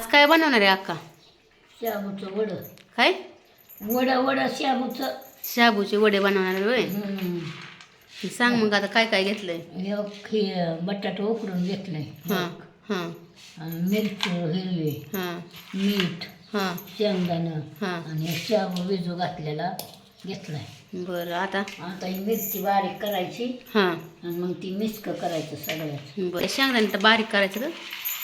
आज काय बनवणार आहे अक्का? शाबूचं वड. काय? वड वड शाबूचं. शाबूचे वडे बनवणार आहे होय. हम्म. सांग मग आता काय काय घेतलंय? एक हे बटाटा उकडून घेतलंय. हां हां. आणि मिरची हिरवी. हां. मीठ. हां. शेंगदाणं. हां. आणि शाबू विजू घातलेला घेतलाय. बरं आता? आता ही मिरची बारीक करायची. हां. आणि मग ती मिस्क करायचं सगळ्यात. बरं शेंगदाणे तर बारीक करायचं का?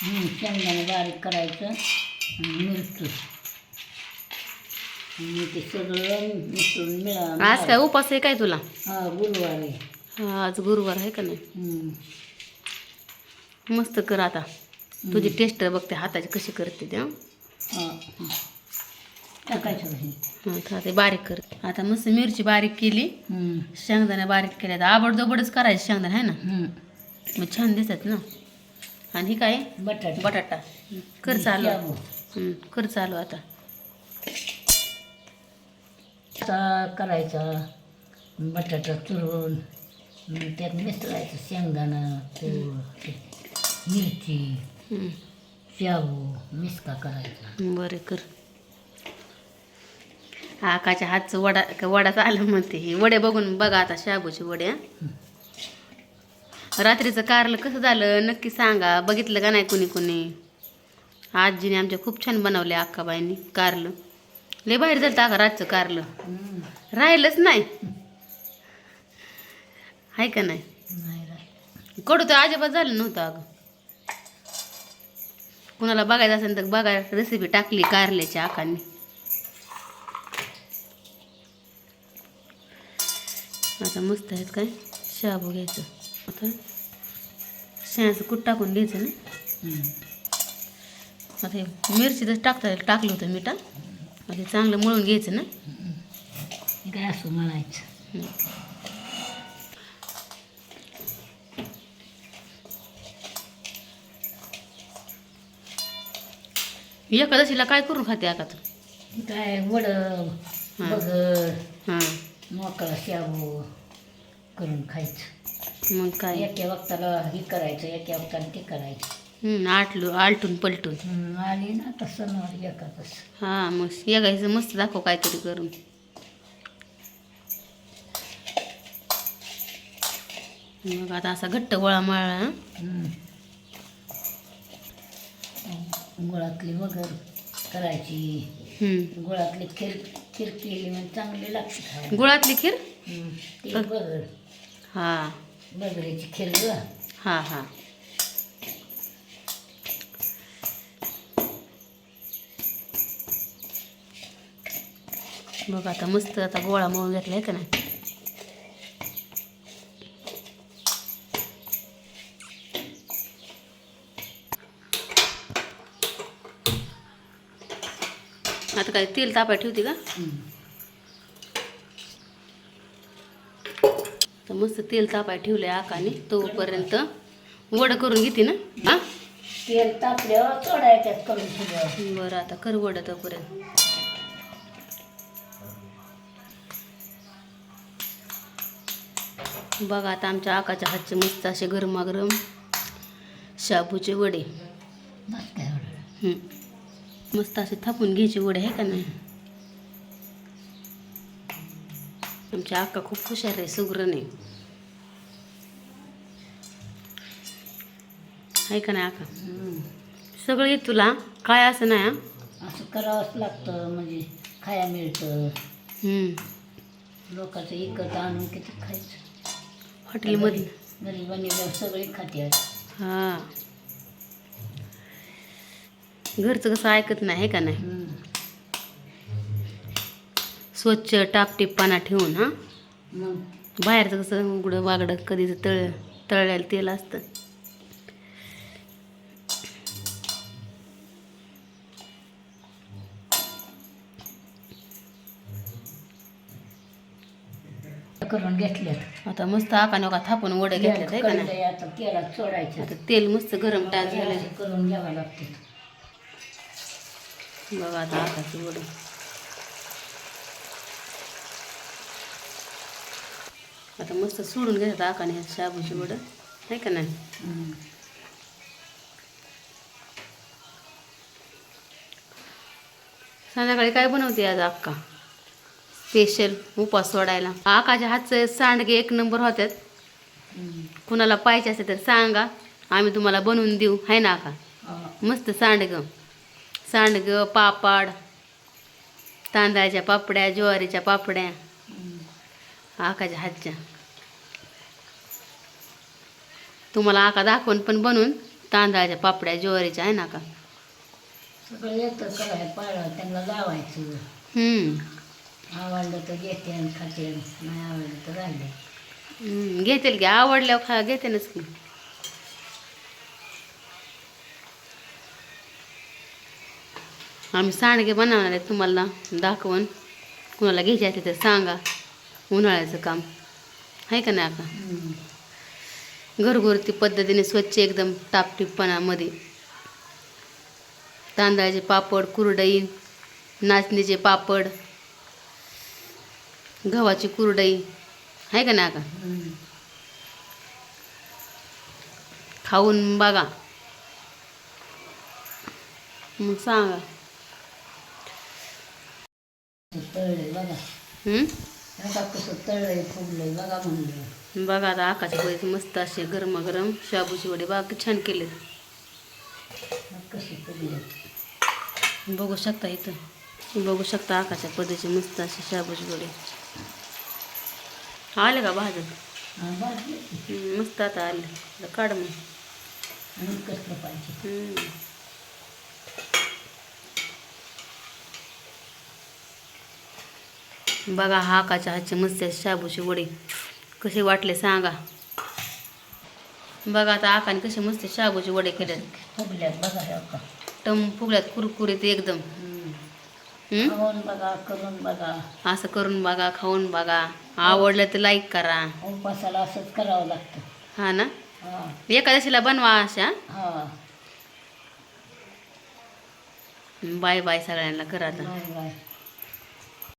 शेंगदाणं बारीक करायचं आणि मिरची. आणि ते सगळं मिसळून मिळा आज काय उपास आहे काय तुला? हा गुरुवार आहे. हा, आज गुरुवार आहे का नाही? हम्म. मस्त कर आता. तुझी टेस्ट बघते हाताची कशी करते ते हं? हा, हा. टाकायचं हे हं, आता ते बारीक कर. आता मस्त मिरची बारीक केली. हम्म, शेंगदाणे बारीक केले. आता आबडदोबडच करायचं शेंगदाणे आहे ना? हम्म. मग छान दिसत ना? आणि काय? बटाटा. बटाटा. कर चालू. कर चालू आता. करायचा बटाटा चुरून त्यात मिसळायचं शेंगदाणं तूर मिरची शाबू मिसका करायचा. बरं कर. आकाच्या हातचं वडा का वडाचं आलं म्हणते. हे वडे बघून बघा आता शाबूचे वडे हं. रात्रीचं कारलं कसं झालं? नक्की सांगा. बघितलं का नाही कुणी कुणी? आजीने आमच्या खूप छान बनवले अक्काबाईंनी कारलं. लय बाहेर झालं का रातचं कारलं. राहिलंच नाही. आहे का नाही. कडू तर अजिबात झालं नव्हतं अगं. कुणाला बघायचं असेल तर बघा. रेसिपी टाकली कारल्याच्या आकांनी. आता मस्त आहेत काय? शाबू घ्यायचं. आता शेणाचं कूट टाकून घ्यायचं ना. आता मिरची तर टाकता टाकलं होतं मीठा आता हे चांगलं मळून घ्यायचं ना? काय असं म्हणायचं एकादशीला काय करून खाते आका तू? काय वड बगर हां. मोकळा शाबू करून खायचं. मग काय एका वक्ताला हे करायचं एका वक्ताला ते करायचं हं, आटलू आलटून पलटून हम्म, आली ना आता सणवार एकादस हा मग एकायचं मस्त दाखव काहीतरी करून मग आता असा घट्ट गोळा मळला हं? हम्म. गुळातली वगर करायची हं. गुळातली खीर खीर केली म्हणजे चांगली लागते खायला. गुळातली खीर हम्म. ती बगर हा बगरीची खीर ग हा हा. बघ आता मस्त आता गोळा मळून घेतलाय का नाही? आता काय तेल तापाय ठेवते का? मस्त तेल तापाय ठेवलंय आकाने तोपर्यंत वड करून घेते ना? हा? तेल तापल्यावर करून ठेवल्यावर बरं आता कर वड तोपर्यंत. बघा आता आमच्या आकाच्या हातचे मस्त असे गरमागरम शाबूचे वडे. मस्त असे थापून घ्यायचे वडे आहे का नाही? आमच्या आका खूप हुशार आहे सुग्रण आहे. का नाही आका हम्म. सगळं येत तुला? काय असं नाही हं? असं करावंच लागतं म्हणजे खाया मिळतं. हं. लोकांचं इकत आणून किती खायचं. हॉटेलमधलं घरी बनवल्यावर सगळे खाते हां. घरचं कसं ऐकत नाही आहे का नाही? स्वच्छ टापटीपणा ठेवून हां? बाहेरचं कसं उघडं वागडं कधीच तळ तळलेलं तेल असतं. करून घेतल्यात. आता मस्त आकाने का थापून वडे घेतले आहे का नाही? आता तेलात सोडायचं. आता तेल मस्त गरम टाक झालं करून घ्यावं लागते. बघा आता आकाची वडे. आता मस्त सोडून घेतात आकाने हे शाबूची वडं. आहे का नाही. संध्याकाळी काय बनवते आज अक्का? स्पेशल उपास सोडायला. आकाच्या हातचे सांडगे एक नंबर होत्यात. हम्म. कुणाला पाहिजे असेल तर सांगा. आम्ही तुम्हाला बनवून देऊ. आहे ना आका हा. मस्त सांडगं. सांडगं पापड तांदळाच्या पापड्या ज्वारीच्या पापड्या. आकाच्या हातच्या. तुम्हाला आका दाखवून पण बनवून तांदळाच्या पापड्या ज्वारीच्या आहे ना का सगळं येतं करायला पाळलं त्यांना लावायचं. हम्म. आवडलं तर घेते आणि खाते नाही आवडलं तर राहिले. हम्म, घेतील की? आवडल्यावर खा घेतेनच की आम्ही सांडगे बनवणार आहे तुम्हाला दाखवून. कुणाला घ्यायचे तर सांगा. उन्हाळ्याचं काम. आहे का नाही आता. घरगुरती पद्धतीने स्वच्छ एकदम टापटीपणामध्ये. तांदळाचे पापड कुरडई नाचणीचे पापड गव्हाची कुरडई आहे का नाही का खाऊन बघा. मग सांगा. बघा बघा कसं तळलंय फुगलंय बघा म्हणलं बघा आता आकाशच्या वडीचे मस्त असे गरमागरम शाबूची वडे बघा किती छान केले फुगले बघू शकता इथं. बघू शकता आकाशच्या पद्धतीचे मस्त असे शाबूची वडे. आले का भाजत मस्त आता आले. काढ मग. कसलं पाहिजे? बघा हा आकाच्या हातचे मस्त शाबूचे वडे. कसे वाटले सांगा. बघा आता आकाने कसे मस्त शाबूचे वडे केलेत. फुगल्यात बघा हे टम फुगल्यात कुरकुरीत एकदम? खाऊन बघा करून बघा. असं करून बघा खाऊन बघा. आवडलं तर लाईक करा. उपासाला असंच करावं लागतं. हा ना? एकादशीला बनवा अशा. हा. बाय बाय सगळ्यांना करा आता.